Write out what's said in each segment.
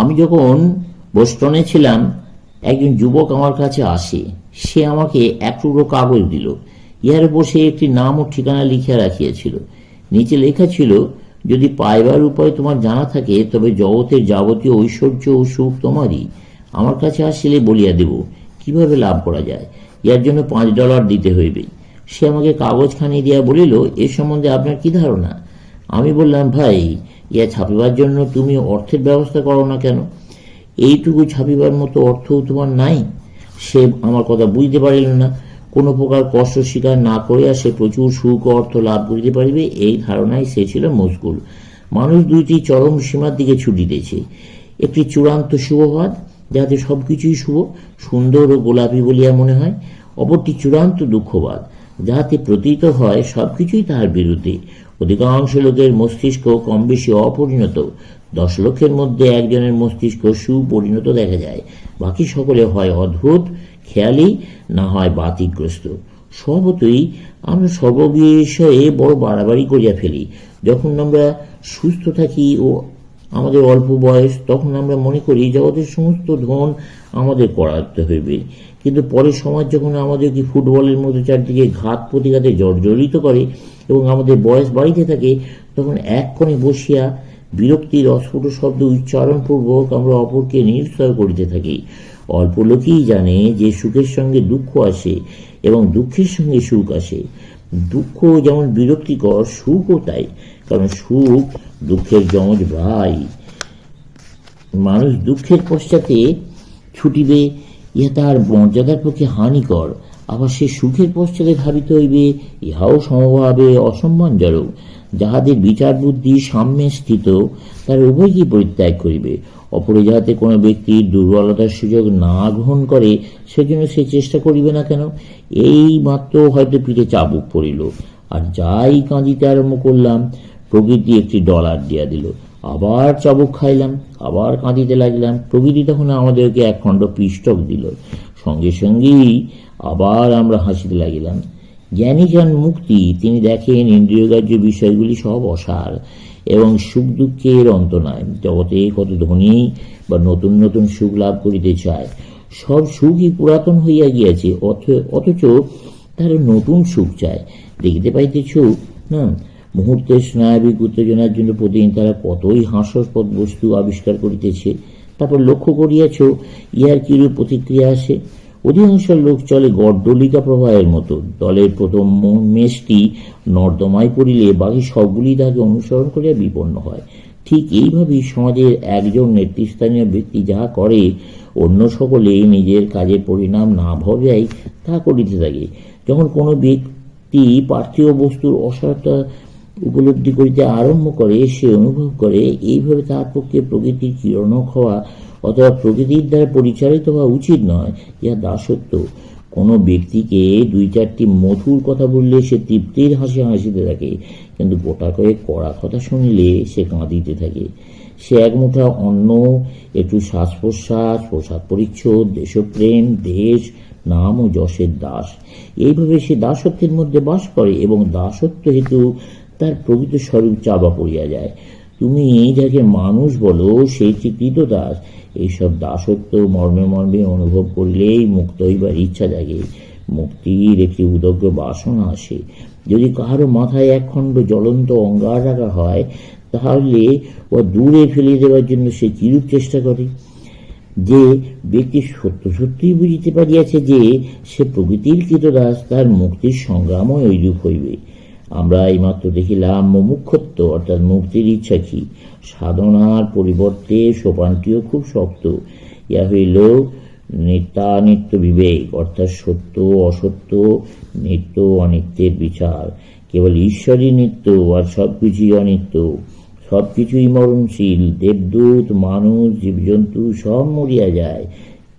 আমি যখন বোস্টনে ছিলাম, একজন যুবক আমার কাছে আসে। সে আমাকে এক টুকরো কাগজ দিল। ইহার বসে একটি নাম ও ঠিকানা লিখিয়া রাখিয়াছিল। নিচে লেখা ছিল, যদি পাইবার উপায় তোমার জানা থাকে, তবে জগতের যাবতীয় ঐশ্বর্য ও সুখ তোমারই। আমার কাছে আসলে বলিয়া দেব, কীভাবে লাভ করা যায়? ইয়ার জন্য পাঁচ ডলার দিতে হইবে। সে আমাকে কাগজখানি দিয়া বলিল, এ সম্বন্ধে আপনার কি ধারণা? আমি বললাম, ভাই ইয়া ছাপিবার জন্য তুমি অর্থের ব্যবস্থা করো না কেন? এইটুকু ছাপিবার মতো অর্থও তোমার নাই। সে আমার কথা বুঝতে পারিল না। কোনো প্রকার কষ্ট স্বীকার না করিয়া সে প্রচুর সুখ অর্থ লাভ করিতে পারিবে, এই ধারণায় সে ছিল মশগুল। মানুষ দুইটি চরম সীমার দিকে ছুটিতেছে। একটি চূড়ান্ত শুভবাদ যাতে সবকিছুই শুভ, সুন্দর ও গোলাপী বলিয়া মনে হয়। অপরটি চূড়ান্ত দুঃখবাদ, যাহাতে প্রতীত হয় সবকিছুই তাহার বিরুদ্ধে। অধিকাংশ লোকের মস্তিষ্ক কম বেশি অপরিণত। দশ লক্ষের মধ্যে একজনের মস্তিষ্ক সুপরিণত দেখা যায়। বাকি সকলে হয় অদ্ভুত, খেয়ালি, না হয় বাতিগ্রস্ত। স্বভাবতই আমরা সর্ববিষয়ে বড় বাড়াবাড়ি করিয়া ফেলি। যখন আমরা সুস্থ থাকি ও আমাদের অল্প বয়স, তখন আমরা মনে করি জগতের সমস্ত ধন আমাদের করাতে হইবে। কিন্তু পরে সমাজ যখন আমাদেরকে ফুটবলের মতো চারদিকে ঘাত প্রতিঘাতে জর্জরিত করে এবং আমাদের বয়স বাড়িতে থাকে, তখন এক কোণে বসিয়া বিরক্তির অস্ফুট শব্দ উচ্চারণপূর্বক আমরা অপরকে নিরুৎসাহ করিতে থাকি। অল্প লোকেই জানে যে সুখের সঙ্গে দুঃখ আসে এবং দুঃখের সঙ্গে সুখ আসে। দুঃখ যেমন বিরক্তিকর, সুখও তাই, কারণ সুখ দুঃখের যমজ ভাই। মানুষ দুঃখের পশ্চাতে ছুটিবে, ইহা তাহার মর্যাদার পক্ষে হানিকর। আবার সে সুখের পশ্চাতে ধাবিত হইবে, ইহাও সমভাবে অসম্মানজনক। যাহাদের বিচার বুদ্ধি সাম্যে স্থিত তার উভয়কেই পরিত্যাগ করিবে? অপরে যাহাতে কোনো ব্যক্তি দুর্বলতার সুযোগ না গ্রহণ করে, সেজন্য সে চেষ্টা করিবে না কেন? এই মাত্র হয়তো পিঠে চাবুক পড়িল। আর যাই কাঁদিতে আরম্ভ করলাম, প্রকৃতি একটি ডলার দিয়া দিল। আবার চাবুক খাইলাম, আবার কাঁদিতে লাগলাম। প্রকৃতি তখন আমাদেরকে এক খণ্ড পিষ্টক দিল। সঙ্গে সঙ্গেই আবার আমরা হাসিতে লাগিলাম। জ্ঞানী যান মুক্তি, তিনি দেখেন ইন্দ্রিয়গ্রাহ্য বিষয়গুলি সব অসার এবং সুখ দুঃখের অন্ত নয়। জগতে কত ধনী বা নতুন নতুন সুখ লাভ করিতে চায়, সব সুখই পুরাতন হইয়া গিয়াছে, অথ- অথচ তারা নতুন সুখ চায়। দেখিতে পাইতেছ, না মুহূর্তের স্নায়বিক উত্তেজনার জন্য প্রতিদিন তারা কতই হাস্যস্পদ বস্তু আবিষ্কার করিতেছে, তারপর লক্ষ্য করিয়াছ, ইহার কিরূপ প্রতিক্রিয়া আসে? অধিকাংশ লোক চলে গড্ডলিকা প্রবাহের মতো। দলের প্রথম মেষটি নর্দমায় পড়িলে বাকি সবগুলি তাকে অনুসরণ করিয়া বিপন্ন হয়। ঠিক এইভাবেই সমাজের একজন নেতৃস্থানীয় ব্যক্তি যাহা করে, অন্য সকলে নিজের কাজের পরিণাম না ভবিয়াই তা করিতে থাকে। যখন কোনো ব্যক্তি পার্থিব বস্তুর অসারতা উপলব্ধি করিতে আরম্ভ করে, সে অনুভব করে, এইভাবে তার পক্ষে প্রকৃতির কিরণক হওয়া অথবা প্রকৃতির দ্বারা পরিচালিত হওয়া উচিত নয়, ইহা দাসত্ব। কোনো ব্যক্তিকে দুই চারটি মধুর কথা বললে সে তৃপ্তির হাসি হাসিতে থাকে, কিন্তু গোটা করে কড়া কথা শুনিলে সে কাঁদিতে থাকে। সে এক মুঠা অন্ন, একটু শ্বাস প্রশ্বাস পোশাক পরিচ্ছদ, দেশপ্রেম, দেশ, নাম ও যশের দাস। এইভাবে সে দাসত্বের মধ্যে বাস করে এবং দাসত্ব হেতু তার প্রকৃত স্বরূপ চাপা পড়িয়া যায়। তুমি যাকে মানুষ বলো সেই কৃত দাস এইসব দাসত্ব মর্মে মর্মে অনুভব করিলেই মুক্ত হইবার ইচ্ছা জাগে। মুক্তির একটি উদগ্র বাসনা আসে। যদি কাহারো মাথায় একখণ্ড জ্বলন্ত অঙ্গার রাখা হয়, তাহলে ও দূরে ফেলিয়ে দেওয়ার জন্য সে কিরূপ চেষ্টা করে? যে ব্যক্তি সত্য সত্যই বুঝিতে পারিয়াছে যে সে প্রকৃতির কৃতদাস, তার মুক্তির সংগ্রামও এইরূপ হইবে। আমরা এইমাত্র দেখিলাম মুমুক্ষত্ব, অর্থাৎ মুক্তির ইচ্ছা কি? সাধনার পরিবর্তে সোপানটিও খুব শক্ত। ইহা হইল নিত্যানিত্য বিবেক, অর্থাৎ সত্য, অসত্য, নিত্য অনিত্যের বিচার। কেবল ঈশ্বরই নিত্য আর সব কিছুই অনিত্য। সবকিছুই মরণশীল, দেবদূত, মানুষ, জীবজন্তু, সব মরিয়া যায়।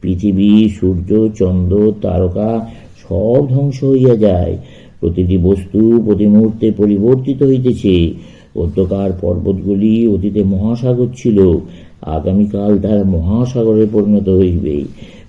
পৃথিবী, সূর্য, চন্দ্র, তারকা, সব ধ্বংস হইয়া যায়। প্রতিটি বস্তু প্রতি মুহূর্তে পরিবর্তিত হইতেছে। অধ্যকার পর্বতগুলি অতীতে মহাসাগর ছিল, আগামীকাল তার মহাসাগরে পরিণত হইবে।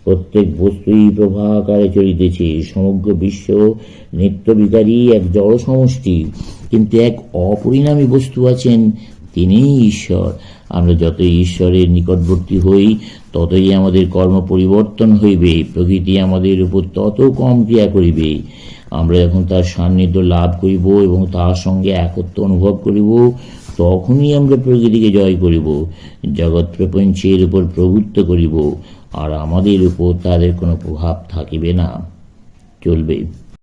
প্রত্যেক বস্তুই প্রভাকারে চলিতেছে, সমগ্র বিশ্ব নিত্যবিকারী এক জড় সমষ্টি কিন্তু এক অপরিণামী বস্তু আছেন তিনিই ঈশ্বর। আমরা যতই ঈশ্বরের নিকটবর্তী হই, ততই আমাদের কর্ম পরিবর্তন হইবে, প্রকৃতি আমাদের উপর তত কম ক্রিয়া করিবে। আমরা যখন তার সান্নিধ্য লাভ করিব এবং তার সঙ্গে একত্র অনুভব করিব, তখনই আমরা প্রকৃতিকে জয় করিব, জগৎ প্রপঞ্চের উপর প্রভুত্ব করিব, আর আমাদের উপর তাদের কোনো প্রভাব থাকিবে না। চলবে।